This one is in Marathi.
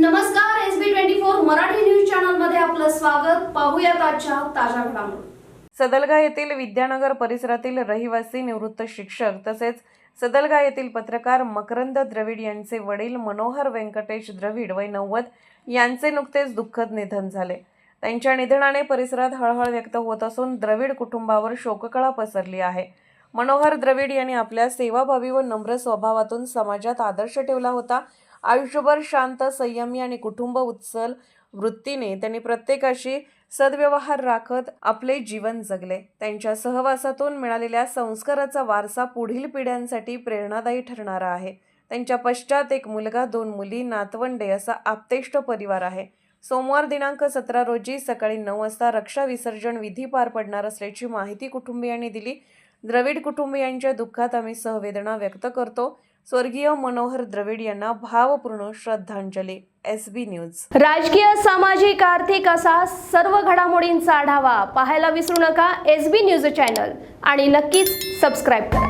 नमस्कार S B twenty four Marathi news चॅनलमध्ये आपलं स्वागत. पाहूयात आजच्या ताज्या घडामोडी. सदलगा येथील विद्यानगर परिसरातील रहिवासी निवृत्त शिक्षक तसेच सदलगा येथील पत्रकार मकरंद द्रविड यांचे वडील मनोहर व्यंकटेश द्रविड वय नव्वद यांचे नुकतेच दुःखद निधन झाले. त्यांच्या निधनाने परिसरात हळहळ व्यक्त होत असून द्रविड कुटुंबावर शोककळा पसरली आहे. मनोहर द्रविड यांनी आपल्या सेवाभावी व नम्र स्वभावातून समाजात आदर्श ठेवला होता. आयुष्यभर शांत संयमी आणि कुटुंब उत्सल वृत्तीने त्यांनी प्रत्येकाशी सद्व्यवहार राखत आपले जीवन जगले. त्यांच्या सहवासातून मिळालेल्या संस्काराचा वारसा पुढील पिढ्यांसाठी प्रेरणादायी ठरणारा आहे. त्यांच्या पश्चात एक मुलगा दोन मुली नातवंडे असा आपतेष्ट परिवार आहे. सोमवार दिनांक सतरा रोजी सकाळी नऊ वाजता रक्षा विसर्जन विधी पार पडणार असल्याची माहिती कुटुंबियांनी दिली. द्रविड कुटुंबियांच्या दुःखात आम्ही सहवेदना व्यक्त करतो. स्वर्गीय मनोहर द्रविड यांना भावपूर्ण श्रद्धांजली एस बी न्यूज राजकीय सामाजिक आर्थिक असा सर्व घडामोडींचा आढावा पाहायला विसरू नका. एस बी न्यूज चॅनल आणि नक्कीच सबस्क्राईब करा.